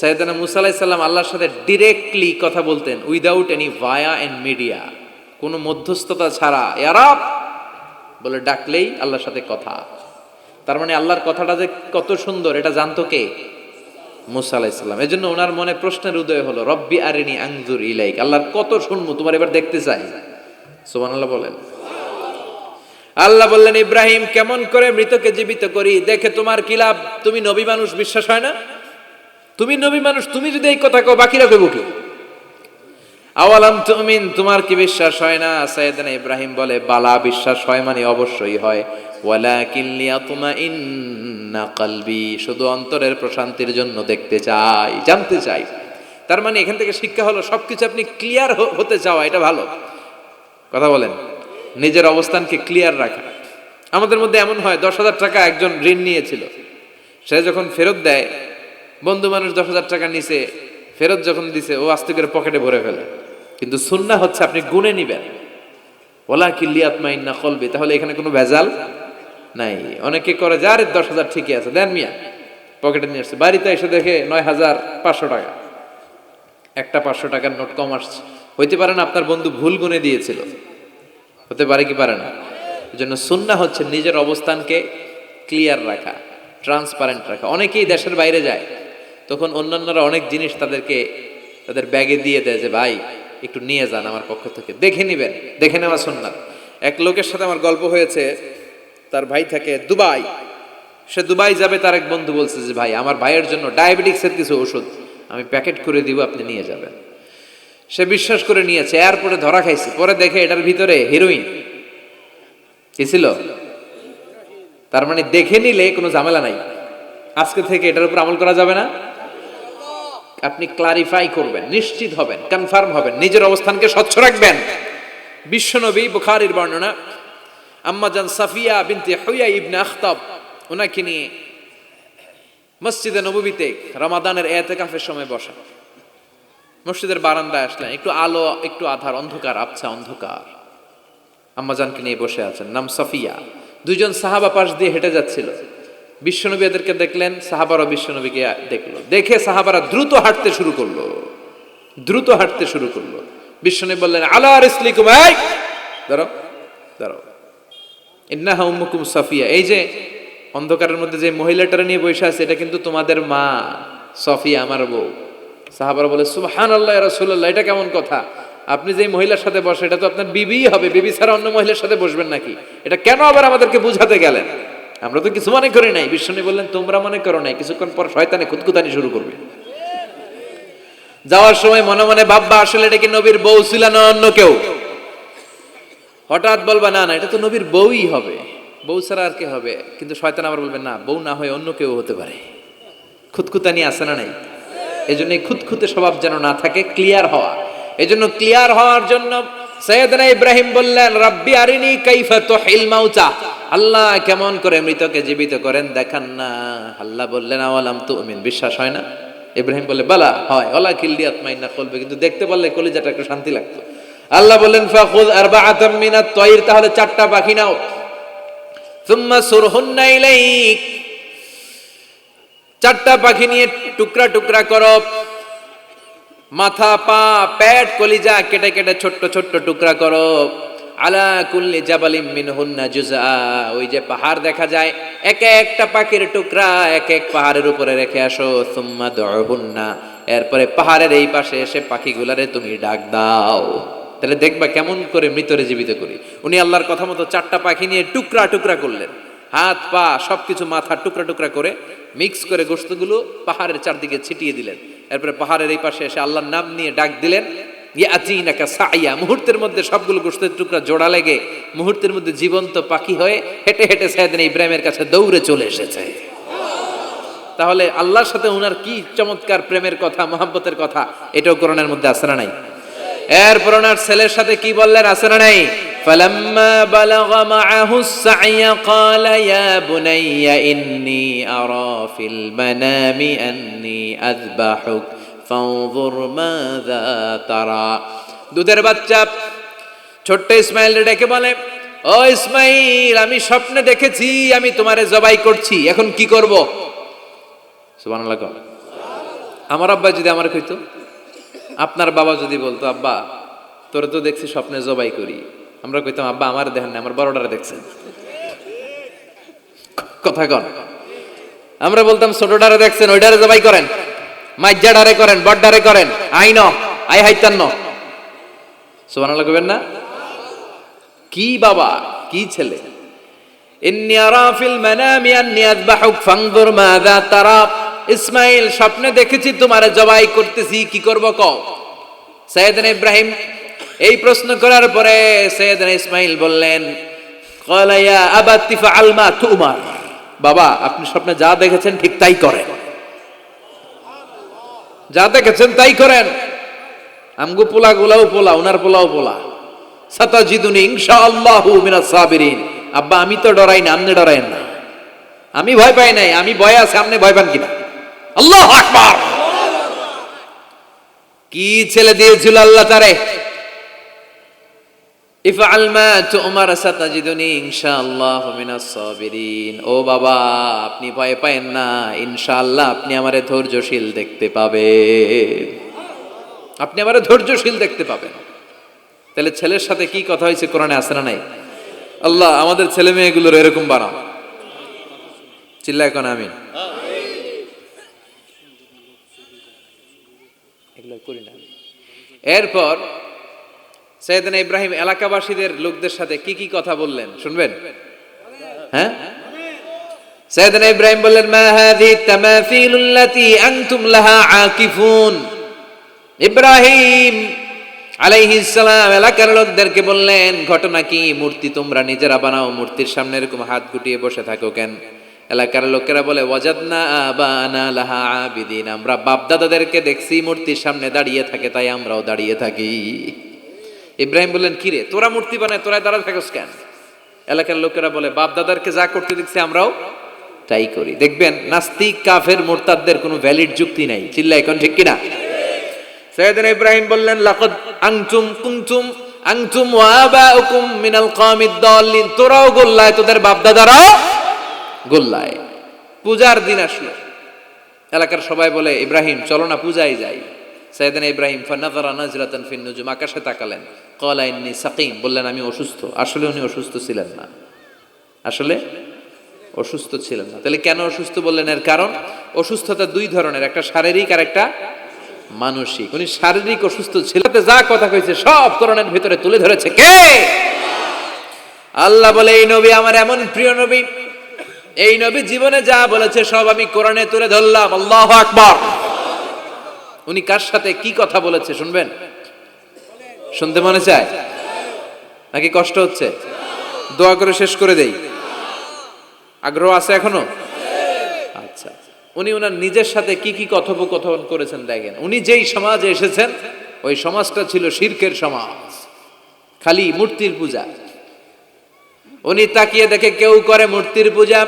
সৈয়দানা মুসা আলাইসাল্লাম আল্লাহর সাথে ডিরেক্টলি কথা বলতেন without any via and media কোনো মধ্যস্থতা ছাড়া। ইয়ারাব বলে ডাকলেই আল্লাহর সাথে কথা। তার মানে আল্লাহর কথাটা যে কত সুন্দর, এটা জানতো কে? মুসা আলাইসাল্লাম এই জন্য ওনার মনে প্রশ্নের উদয় হলো, রব্বি আরিনি আংজুর ইলাইক। আল্লাহর কত শুনব তোমার এবার দেখতে চাই। সুবান আল্লাহ বলেন। আল্লাহ বললেন, ইব্রাহিম, কেমন করে মৃতকে জীবিত করি? দেখে তোমার কি লাভ? তুমি নবী মানুষ, বিশ্বাস হয় না? তুমি নবী মানুষ, তুমি যদি এই কথা কও, বাকিরা কইব কি? আওয়ালাম তুমিন, তোমার কি বিশ্বাস হয় না? সাইয়েদনা ইব্রাহিম বলে, বালা বিশ্বাস হয় মানে অবশ্যই হয়। ওয়ালাকিন লিয়াতুমা ইন্না কলবি, শুধু অন্তরের প্রশান্তির জন্য দেখতে চাই, জানতে চাই। তার মানে এখান থেকে শিক্ষা হলো, সবকিছু আপনি ক্লিয়ার হতে চাওয়া, এটা ভালো। কথা বলেন, নিজের অবস্থানকে ক্লিয়ার রাখা। আমাদের মধ্যে এমন হয়, দশ হাজার টাকা একজন ঋণ নিয়েছিল। সে যখন ফেরত দেয় বন্ধু মানুষ দশ হাজার টাকা নিছে, ফেরত যখন দিছে, ও আস্তে করে পকেটে ভরে ফেলে। কিন্তু সুন্না হচ্ছে আপনি গুনে নিবেন। ওলা কিল্লি আত্মা ইন্না কলবে, তাহলে এখানে কোনো ভেজাল নাই। অনেকে করে, যার দশ হাজার ঠিকই আছে, দেন মিয়া। পকেটে নিয়ে আসছে। বাড়িতে এসে দেখে নয় হাজার পাঁচশো টাকা। একটা পাঁচশো টাকার নোট কম আসছে। হইতে পারে না আপনার বন্ধু ভুল গুনে দিয়েছিল। হতে পারে কি পারে না? জন্য সুন্না হচ্ছে নিজের অবস্থানকে ক্লিয়ার রাখা ট্রান্সপারেন্ট রাখা। অনেকেই দেশের বাইরে যায়। তখন অন্যান্যরা অনেক জিনিস তাদেরকে, তাদের ব্যাগে দিয়ে দেয় যে, ভাই, একটু নিয়ে যান আমার পক্ষ থেকে। দেখে নিবেন, দেখে নেওয়া সুন্নাত। এক লোকের সাথে আমার গল্প হয়েছে, তার ভাই থাকে দুবাই। সে দুবাই যাবে, তার এক বন্ধু বলছে যে, ভাই, আমার ভাইয়ের জন্য ডায়াবেটিক্সের কিছু ওষুধ আমি প্যাকেট করে দিব, আপনি নিয়ে যাবেন। সে বিশ্বাস করে নিয়েছে, এয়ারপোর্টে ধরা খাইছে। পরে দেখে এটার ভিতরে হিরোইন কি ছিল? তার মানে দেখে নিলে কোনো ঝামেলা নাই। আজকে থেকে এটার উপর আমল করা যাবে না। আপনি ক্লারিফাই করবেন, নিশ্চিত হবেন কনফার্ম হবেন, নিজের অবস্থানকে স্বচ্ছ রাখবেন। বিশ্বনবী বুখারীর বর্ণনা আম্মাজান সাফিয়া বিনতে হুইয়া ইবনে আখতাব, ওনাকে নিয়ে মসজিদে নবীতে রমাদানের এতেকাফের সময় বসা। মসজিদের বারান্দায় আসলেন, একটু আলো, একটু আধার, অন্ধকার, আবছা অন্ধকার। আম্মাজানকে নিয়ে বসে আছেন, নাম সাফিয়া। দুইজন সাহাবা পাশ দিয়ে হেঁটে যাচ্ছিল। বিশ্বনবী এদেরকে দেখলেন সাহাবারা বিশ্বনবীকে দেখল। দেখে সাহাবারা দ্রুত হাঁটতে শুরু করল। দ্রুত হাঁটতে শুরু করল। বিশ্বনবী বললেন, আলা রিসলিকুম, এই! দাঁড়াও দাঁড়াও। ইন্নাহা উম্মুকুম সাফিয়া। এই যে অন্ধকারের মধ্যে যে মহিলাটারা নিয়ে বসে আছে, এটা কিন্তু তোমাদের মা, সফিয়া, আমার বউ। সাহাবারা বলে সুবহান আল্লাহ রসুল্লাহ এটা কেমন কথা? আপনি যে মহিলার সাথে বসে, এটা তো আপনার বিবি হবে। বিবি ছাড়া অন্য মহিলার সাথে বসবেন নাকি? এটা কেন আবার আমাদেরকে বুঝাতে গেলেন? আমরা তো কিছু মনে করি নাই। বিষ্ণু বললেন, তোমরা মনে করো নাই, কিছুক্ষণ পর শয়তানে খুদকুতানি শুরু করবে। যাওয়ার সময় মনে মনে ভাববা, আসলে এটা কি নবীর বউ ছিল না অন্য কেউ? হঠাৎ বলবা, না না, এটা তো নবীর বউই হবে। বউ ছাড়া আর কে হবে? কিন্তু শয়তান আবার বলবে, না, বউ না হয়ে অন্য কেউ হতে পারে। খুদকুতানি আছে না নাই? এই জন্য খুঁতখুঁতে স্বভাব যেন না থাকে, ক্লিয়ার হওয়া। এই জন্য ক্লিয়ার হওয়ার জন্য সৈয়দনা ইব্রাহিম বললেন, রাব্বি আরিনি কাইফা তুহিল মাউতা। আল্লাহ কেমন করে মৃতকে জীবিত করেন দেখান না। আল্লাহ বললেন, আওয়ালাম তুমিন? বিশ্বাস হয় না। ইব্রাহিম বলে বালা, হয়। ওলা কিল্লি আতমাইন্না কলবে কিন্তু দেখতে পারলে কলিজাটা একটু শান্তি লাগতো। আল্লাহ বললেন ফাখুদ আরবাআতাম মিনাত তায়র তাহলে চারটা পাখি নাও। সুম্মা সুরহুন্না ইলাইক। চারটা পাখি নিয়ে টুকরা টুকরা করো। মাথা, পা, পেট, কলিজা কেটে কেটে ছোট্ট ছোট্ট টুকরা করো। আলা কুল্লি জাবালিম মিনহুন্না জুজা ওই যে পাহাড় দেখা যায়, এক একটা পাখির টুকরা এক এক পাহাড়ের উপরে রেখে আসো। সুম্মা দহুন্না এরপরে পাহাড়ের এই পাশে এসে পাখিগুলারে তুমি ডাক দাও। তাহলে দেখবা কেমন করে মৃতরে জীবিত করি। উনি আল্লাহর কথা মতো চারটা পাখি নিয়ে টুকরা টুকরা করলেন। হাত, পা, সবকিছু মাথা টুকরা টুকরা করে মিক্স করে গোস্তগুলো পাহাড়ের চারদিকে ছিটিয়ে দিলেন। এরপরে পাহাড়ের এই পাশে এসে আল্লাহর নাম নিয়ে ডাক দিলেন, ইয়াতিনাকা সাইয়া। মুহূর্তের মধ্যে সবগুলো গোস্তের টুকরা জোড়া লেগে মুহূর্তের মধ্যে জীবন্ত পাখি হয়ে হেঁটে হেঁটে সাইদিন ইব্রাহিমের কাছে দৌড়ে চলে এসেছে। তাহলে আল্লাহর সাথে উনার কি চমৎকার প্রেমের কথা, মহাব্বতের কথা, এটাও করোনার মধ্যে আসে না নাই? এরপর ওনার ছেলের সাথে কি বললেন আসে না নাই? فلما بلغ معه السعي قال يا بني إني أرى في المنام أني أذبحك فانظر ماذا ترى দুধের বাচ্চা ছোট্ট ইসমাইল ডেকে বলে ও ইসমাইল আমি স্বপ্নে দেখেছি আমি তোমারে জবাই করছি এখন কি করব সুবহানাল্লাহ আমার আব্বা যদি আমার কইতো আপনার বাবা যদি বলতো আব্বা তোরে তো দেখছি স্বপ্নে জবাই করি আমরা কইতাম, আব্বা, আমার দেখেন না আমার বড়টারে দেখছেন কথা কন। আমরা বলতাম ছোটটারে দেখছেন ওইটারে জবাই করেন মাইজাডারে করেন, বড্ডারে করেন, আই ন, আই হাইতান্ন সুবহানাল্লাহ কইবেন না? কি বাবা, কি ছেলে? ইসমাইল, স্বপ্নে দেখেছি তোমারে জবাই করতেছি, কি করব কও? সৈয়দনা ইব্রাহিম এই প্রশ্ন করার পরে সৈয়দনা ইসমাইল বললেন ইয়া ফাআল তুমার। বাবা, আপনি স্বপ্নে যা দেখেছেন ঠিক তাই করেন। যা দেখেছেন তাই করেন। আমগু পোলা গুলাও পোলা, উনার পোলাও পোলা। সাতা সাতাজিদুনি ইনশাআল্লাহু মিনাস সাবিরিন। আব্বা, আমি তো ডরাই না, আপনি ডরাইন না। আমি ভয় পাই নাই, আমি ভয় আছে, আপনি ভয় পান কিনা? আল্লাহ আকবার! কি ছেলে দিয়েছিল আল্লাহ তারে? ইফআল মা তুমার সাতাজিদুনি ইনশাআল্লাহ মিনাস সাবিরিন। ও বাবা আপনি ভয় পায়েন না ইনশাআল্লাহ আপনি আমারে ধৈর্যশীল দেখতে পাবেন। আপনি আমারে ধৈর্যশীল দেখতে পাবেন। তাহলে ছেলের সাথে কি কথা হয়েছে কোরআনে আসে না নাই? আল্লাহ আমাদের ছেলে মেয়েগুলোর এরকম বানাও। চিল্লা এখন আমি এরপর সৈয়দনা ইব্রাহিম এলাকাবাসীদের লোকদের সাথে কি কি কথা বললেন? শুনবেন? হ্যাঁ? সৈয়দনা ইব্রাহিম বললেন, মা হাযিহি তামাথিলুল্লাতী আনতুম লাহা আকিফুন। ইব্রাহিম আলাইহিস সালাম এলাকার লোকদেরকে বললেন, ঘটনা কি? মূর্তি তোমরা নিজেরা বানাও, মূর্তির সামনে এরকম হাত গুটিয়ে বসে থাকো কেন? এলাকার লোকেরা বলে, ওয়াজাদনা আবানা লাহা আবিদিন। আমরা বাপ দাদাদেরকে দেখছি মূর্তির সামনে দাঁড়িয়ে থাকে, তাই আমরাও দাঁড়িয়ে থাকি। ইব্রাহিম বললেন, কি রে? তোরা মূর্তি বানায় তোরা দাঁড়া থাকস কেন? এলাকার লোকেরা বলে, বাপ দাদারকে যা করতে দেখছি আমরাও তাই করি। দেখবেন, নাস্তিক, কাফের, মোরতাদদের কোনো ভ্যালিড যুক্তি নাই। চিল্লা এখন ঠিক কিনা? সৈয়দনা ইব্রাহিম বললেন, লাকাদ আনতুম কুনতুম আনতুম ওয়া আবাউকুম মিনাল কওমিদ দাল্লিন। তোরাও গোল্লায়, তোদের বাপ দাদারাও গোল্লায়। পূজার দিন আসলো। এলাকার সবাই বলে, ইব্রাহিম, চলো না, পূজায় যাই। সৈয়দনা ইব্রাহিম ফানাযারা নাজরাতান ফিন নুজুম। আকাশে তাকালেন। ক্বালা ইন্নী সাকিম বললেন, আমি অসুস্থ। আসলে উনি অসুস্থ ছিলেন না। আসলে অসুস্থ ছিলেন না। তাহলে কেন অসুস্থ বললেন? এর কারণ, অসুস্থতা দুই ধরনের, একটা শারীরিক আর একটা মানসিক। উনি শারীরিক অসুস্থ ছিল। যা কথা কইছে, সব করণের ভিতরে তুলে ধরেছে। কে? আল্লাহ বলে, এই নবী আমার এমন প্রিয় নবী। এই নবী জীবনে যা বলেছে, সব আমি কোরআনে তুলে ধরলাম। আল্লাহ আকবার। উনি কার সাথে কি কথা বলেছে, শুনবেন? শুনতে মনে চায়? নাকি কষ্ট হচ্ছে? দোয়া করে শেষ করে দেই। আগ্রহ আছে এখনও? আচ্ছা। উনি ওনার নিজের সাথে কি কি কথোপকথন করেছেন দেখেন। উনি যেই সমাজে এসেছেন, ওই সমাজটা ছিল শিরকের সমাজ, খালি মূর্তির পূজা। উনি তাকিয়ে দেখে কেউ করে মূর্তির পূজা,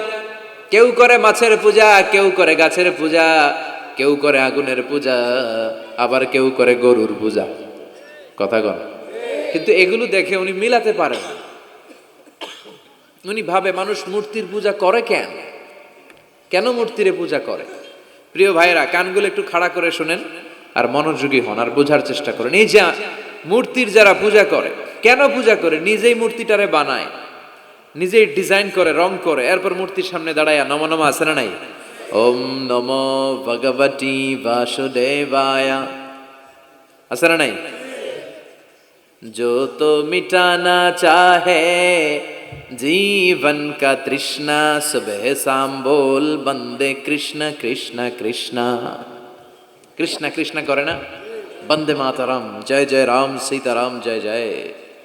কেউ করে মাছের পূজা, কেউ করে গাছের পূজা, কেউ করে আগুনের পূজা, আবার কেউ করে গরুর পূজা। কথা কন। কিন্তু এগুলো দেখে উনি মিলাতে পারেন উনি ভাবে, মানুষ মূর্তির পূজা করে কেন? কেন মূর্তিরে পূজা করে? প্রিয় ভাইরা কানগুলো একটু খাড়া করে শোনেন আর মনোযোগী হন আর বোঝার চেষ্টা করেন। এই যে মূর্তির যারা পূজা করে, কেন পূজা করে? নিজেই মূর্তিটারে বানায়, নিজেই ডিজাইন করে, রং করে, এরপর মূর্তির সামনে দাঁড়ায় নম নম আছে না নাই? ওম নম ভগবতী বাসুদেবায়া। আছে না নাই? जो तो मिटाना चाहे जीवन का तृष्णा सुबह शाम बोल बंदे कृष्ण कृष्ण कृष्ण কৃষ্ণ কৃষ্ণ করে না বন্দে মাতারাম জয় জয় রাম সীতারাম জয় জয়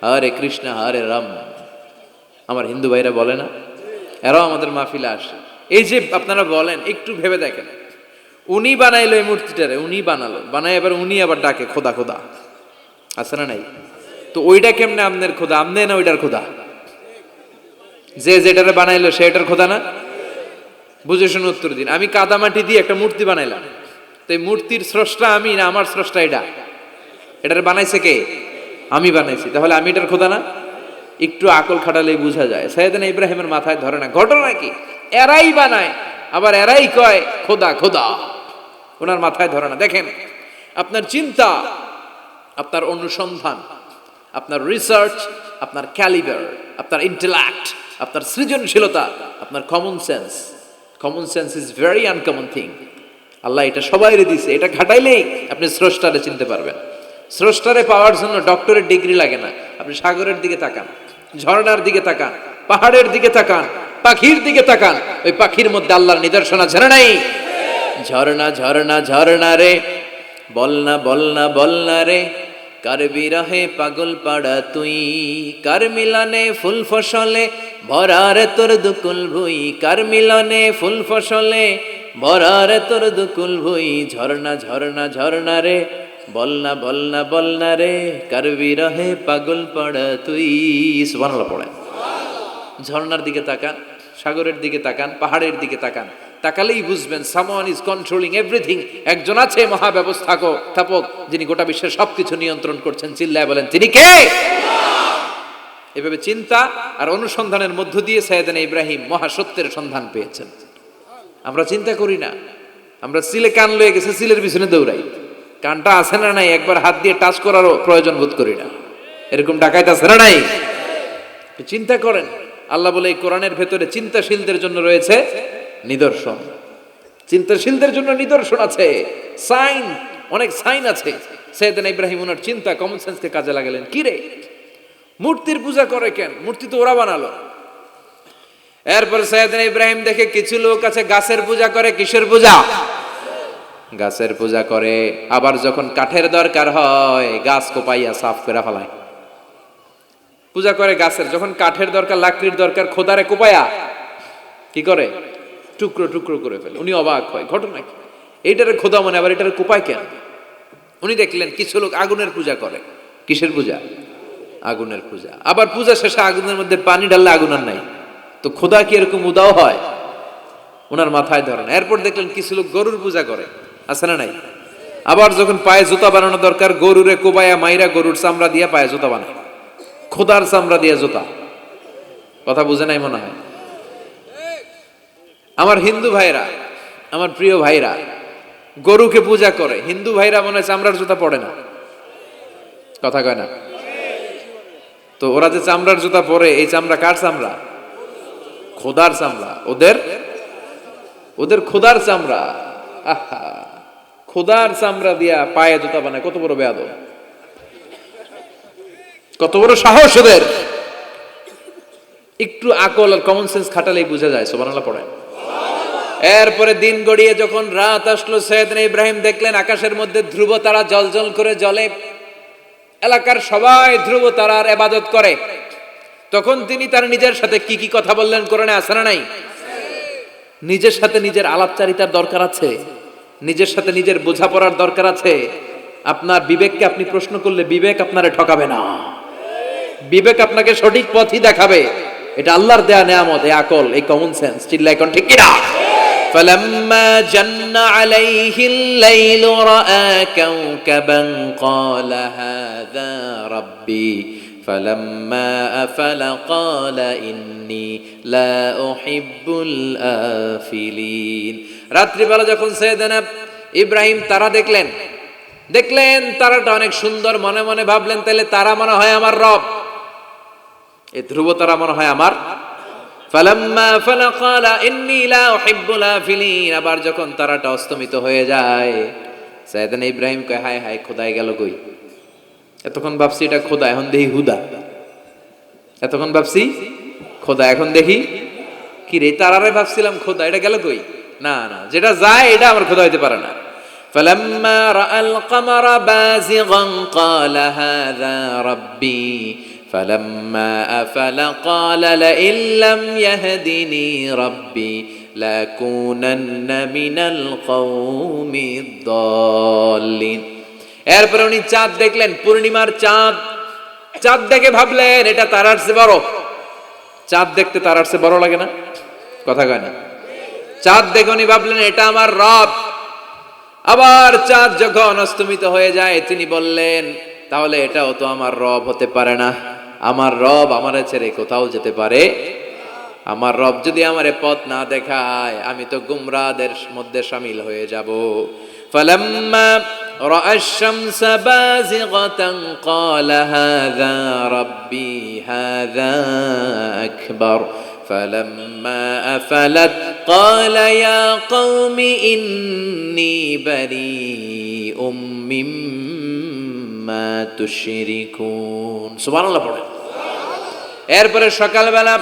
হরে কৃষ্ণ হরে রাম আমার হিন্দু ভাইরা বলে না এরাও আমাদের মাহফিলে আসে এই যে আপনারা বলেন একটু ভেবে দেখেন উনি বানাইলো এই মূর্তিটারে উনি বানালো বানাই এবার উনি আবার ডাকে খোদা খোদা আছে না নাই তো ওইটা কেমনে আমনের খোদা? আমনে না ওইটার খোদা? যে যেটারে বানাইলো সেটার খোদা না? বুঝে শুনে উত্তর দিন। আমি কাদামাটি দিয়ে একটা মূর্তি বানাইলাম। তো এই মূর্তির স্রষ্টা আমি না, আমার স্রষ্টা এটা? এটার বানাইছে কে? আমি বানাইছি। তাহলে আমি এটার খোদা না? একটু আকল খাটালেই বোঝা যায়। সৈয়দান ইব্রাহিমের মাথায় ধরে না। ঘটনা কি? এরাই বানায়। আবার এরাই কয়, খোদা খোদা। ওনার মাথায় ধরে না। দেখেন, আপনার চিন্তা, আপনার অনুসন্ধান আপনার রিসার্চ আপনার ক্যালিবার আপনার ইন্টেলেক্ট আপনার সৃজনশীলতা, আপনার common sense common sense is very uncommon thing আল্লাহ এটা সবাইরে দিছে। এটা ঘাটাইলেই আপনি স্রষ্টারে চিনতে পারবেন। স্রষ্টারে পাওয়ার জন্য ডক্টরের ডিগ্রি লাগে না। আপনি সাগরের দিকে তাকান, ঝর্ণার দিকে তাকান, পাহাড়ের দিকে তাকান, পাখির দিকে তাকান। ওই পাখির মধ্যে আল্লাহর নিদর্শন আছে না নাই? ঝর্ণা ঝর্ণা ঝর্ণা রে। বলনা বলনা বলনা রে। কার বিরহে পাগল পাড়া তুই, কার মিলনে ফুল ফসলে ভরারে তোর দুকুল ভুই, কার মিলনে ফুল ফসলে ভরারে তোর দুকুল ভুই, ঝর্ণা ঝর্ণা ঝর্ণা রে, বলনা বলনা বলনা রে, কার বিরহে পাগল পাড়া তুই। সুবহানাল্লাহ পড়ে ঝর্ণার দিকে তাকান, সাগরের দিকে তাকান, পাহাড়ের দিকে তাকান তাকালেই বুঝবেন সামওয়ান ইজ কন্ট্রোলিং এভরিথিং একজন আছে মহাব্যবস্থাপক স্থাপক যিনি গোটা বিশ্বের সবকিছু নিয়ন্ত্রণ করছেন, চিল্লায় বলেন, তিনি কে? এভাবে চিন্তা আর অনুসন্ধানের মধ্য দিয়ে সাইয়েদানা ইব্রাহিম মহাসত্যের সন্ধান পেয়েছেন। আমরা চিন্তা করি না। আমরা সিলে কান লয়ে গেছে, সিলের পিছনে দৌড়াই। কানটা আছে না নাই, একবার হাত দিয়ে টাচ করারও প্রয়োজন বোধ করি না। এরকম ডাকাইতে আছে না নাই? চিন্তা করেন। আল্লাহ বলে এই কোরআনের ভেতরে চিন্তাশীলদের জন্য রয়েছে নিদর্শন। চিন্তাশীলদের জন্য নিদর্শন আছে। সাইন, অনেক সাইন আছে। সৈয়দান ইব্রাহিম ওনার চিন্তা কমন সেন্সকে কাজে লাগালেন। কি রে? মূর্তির পূজা করে কেন? মূর্তি তো ওরা বানালো। এরপর সৈয়দান ইব্রাহিম দেখে কিছু লোক আছে, গাছের পূজা করে, কিসের পূজা? গাছের পূজা করে। আবার যখন কাঠের দরকার হয়, গাছ কোপাইয়া সাফ করে ফেলায়। পূজা করে গাছের। যখন কাঠের দরকার, লাকড়ির দরকার, খোদারে কোপায়া। কি করে? টুকরো টুকরো করে ফেলে। উনি অবাক হয়, ঘটনা কি? এইটারে খোদা মনে, আবার এটার কোপায় কেন? উনি দেখলেন কিছু লোক আগুনের পূজা করে। কিসের পূজা? আগুনের পূজা। আবার পূজা শেষে আগুনের মধ্যে পানি ঢাললে আগুন আর নাই। তো খোদা কি এরকম উদাও হয়? ওনার মাথায় ধরেন। এরপর দেখলেন কিছু লোক গরুর পূজা করে। আছে না নাই? আবার যখন পায়ে জুতা বানানো দরকার, গরুরে কোবায়া, মাইরা গরুর চামড়া দিয়ে পায়ে জুতা বানায়। খোদার চামড়া দিয়ে জুতা। কথা বুঝে নাই মনে হয়? আমার হিন্দু ভাইরা, আমার প্রিয় ভাইরা, গরুকে পূজা করে। হিন্দু ভাইরা মনে হয় চামড়ার জুতা পড়ে না। কথা কয় না? তো ওরা যে চামড়ার জুতা পরে, এই চামড়া কার চামড়া? খোদার চামড়া। ওদের ওদের খোদার চামড়া। আহা! খোদার চামড়া দিয়া পায়ে জুতা বানায়, কত বড় বেয়াদ কত বড় সাহস ওদের। একটু আকল আর কমন সেন্স খাটালেই বোঝা যায় সোবানাল্লাহ পড়ে এরপরে দিন গড়িয়ে যখন রাত আসলো, সৈয়দনা ইব্রাহিম দেখলেন আকাশের মধ্যে ধ্রুব তারা জল জল করে জলে। এলাকার সবাই ধ্রুব তারার এবাদত করে। তখন তিনি তার নিজের সাথে কি কি কথা বললেন কোরআনে আছে না নাই? নিজের সাথে নিজের আলাপচারিতার দরকার আছে। নিজের সাথে নিজের বোঝাপড়ার দরকার আছে। আপনার বিবেককে আপনি প্রশ্ন করলে বিবেক আপনারে ঠকাবে না। বিবেক আপনাকে সঠিক পথই দেখাবে। এটা আল্লাহর দেয়া নেয়ামত, এই আকল, এই কমন সেন্স চিল্লা এখন ঠিক কিনা? فلما جن عليه الليل رأى كوكبا قال هذا ربي فلما أفل قال إني لا أحب الآفلين রাত্রিবেলা যখন সৈয়দনা ইব্রাহিম তারা দেখলেন দেখলেন তারাটা অনেক সুন্দর মনে মনে ভাবলেন তাহলে তারা মনে হয় আমার রব এই ধ্রুব তারা মনে হয় আমার ফালাম্মা ফালা ক্বালা ইন্নী লা উহিব্বুল আফিলিন আবার যখন তারাটা অস্তমিত হয়ে যায় সাইয়েদনা ইব্রাহিম কয় হায় হায় খোদাই গেল কই এতক্ষণ ভাবছি এটা খোদা এখন দেখি হুদা এতক্ষণ ভাবছি খোদা এখন দেখি কি রে তারারে ভাবছিলাম খোদা এটা গেল কই না না যেটা যায় এটা আমার খোদা হইতে পারে না فلما راى القمر بازغا قال هذا ربي فلما افل قال لئن لم يهدني ربي لأكونن من القوم الضالين এরপরে উনি চাঁদ দেখলেন পূর্ণিমার চাঁদ চাঁদ দেখে ভাবলেন এটা তারার চেয়ে বড় চাঁদ দেখতে তারার চেয়ে বড় লাগে না কথা কয় না চাঁদ দেখে উনি ভাবলেন এটা আমার রব আবার চাঁদ যখন অস্তমিত হয়ে যায় তিনি বললেন তাহলে এটাও তো আমার রব হতে পারে না আমার রব আমারে ছেড়ে কোথাও যেতে পারে আমার রব যদি আমারে পথ না দেখায় আমি তো গুমরাদের মধ্যে সামিল হয়ে যাব فلما راى الشمس بازغه قال هذا ربي هذا اكبر فلما افلت قال يا قوم اني بريء مما تشركون سبحان الله পড়ে এরপরে সকালবেলা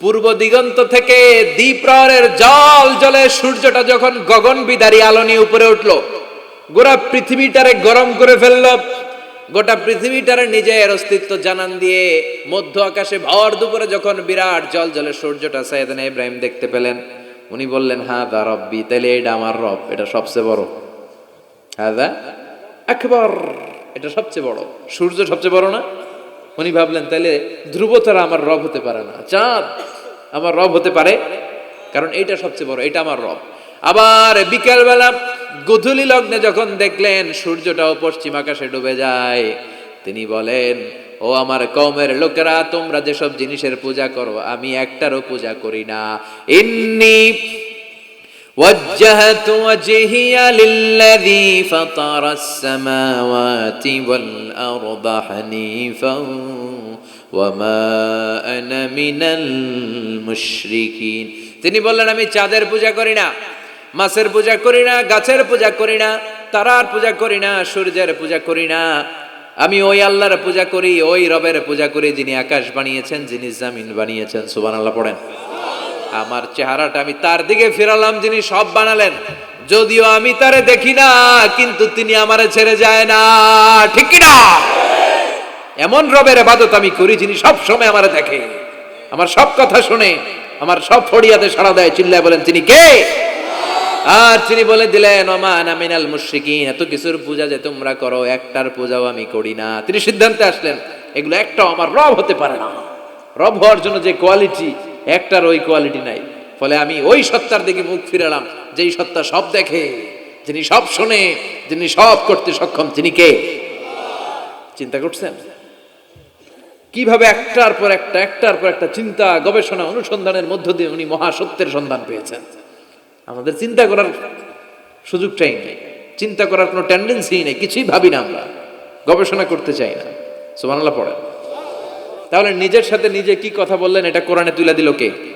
পূর্ব দিগন্ত থেকে দ্বীপ্রহরের জল জলে সূর্যটা যখন গগন বিদারী আলো নিয়ে উপরে উঠল গোটা পৃথিবীটারে গরম করে ফেলল। গোটা পৃথিবীটারে নিজের অস্তিত্ব জানান দিয়ে মধ্য আকাশে ভর দুপুরে যখন বিরাট জল জলে সূর্যটা সাইদানা ইব্রাহিম দেখতে পেলেন, উনি বললেন হ্যাঁ দা রব্বি তাহলে এটা আমার রব, এটা সবচেয়ে বড়। হ্যাঁ দা একবার এটা সবচেয়ে বড়। সূর্য সবচেয়ে বড় না? উনি ভাবলেন তাহলে ধ্রুবতারা আমার রব হতে পারে না। চাঁদ আমার রব হতে পারে? কারণ এইটা সবচেয়ে বড়, এটা আমার রব। আবার বিকেলবেলা গধূলি লগ্নে যখন দেখলেন সূর্যটাও পশ্চিম আকাশে ডুবে যায়, তিনি বলেন, ও আমার কমের লোকেরা, তোমরা যেসব জিনিসের পূজা করো, আমি একটারও পূজা করি না। ইন্নি وجهت وجهي للذي فطر السماوات والأرض حنيفا وما أنا من المشركين তিনি বললেন আমি চাঁদের পূজা করি না মাছের পূজা করি না গাছের পূজা করি না তারার পূজা করি না সূর্যের পূজা করি না আমি ওই আল্লাহর পূজা করি ওই রবের পূজা করি যিনি আকাশ বানিয়েছেন যিনি জামিন বানিয়েছেন সুবহানাল্লাহ পড়েন আমার চেহারাটা আমি তার দিকে ফিরালাম, যিনি সব বানালেন। যদিও আমি তারে দেখি না, কিন্তু তিনি আমারে ছেড়ে যায় না। ঠিক না এমন রবের আবাদত আমি করি, যিনি সব সময় আমারে দেখে। আমার সব কথা শুনে, আমার সব ফড়িয়াতে সাড়া দেয়, চিল্লায় বলেন, তিনি কে? আর তিনি বলে দিলেন, ওমান আমিনাল মুশরিকিন, এত কিছুর পূজা যে তোমরা করো, একটার পূজাও আমি করি না। তিনি সিদ্ধান্তে আসলেন, এগুলো একটাও আমার রব হতে পারে না। রব হওয়ার জন্য যে কোয়ালিটি একটার ওই কোয়ালিটি নাই। ফলে আমি ওই সত্তার দিকে মুখ ফিরালাম, যেই সত্তা সব দেখে, যিনি সব শোনে, যিনি সব করতে সক্ষম, তিনি কে? চিন্তা করছেন? কীভাবে একটার পর একটা, একটার পর একটা চিন্তা, গবেষণা, অনুসন্ধানের মধ্য দিয়ে উনি মহাসত্যের সন্ধান পেয়েছেন। আমাদের চিন্তা করার সুযোগটাই নেই। চিন্তা করার কোনো টেন্ডেন্সি নেই, কিছুই ভাবি না আমরা। গবেষণা করতে চাই না। সুবহানাল্লাহ পড়েন। তাহলে নিজের সাথে নিজে কি কথা বললেন? এটা কোরআনে তুলে দিল কে?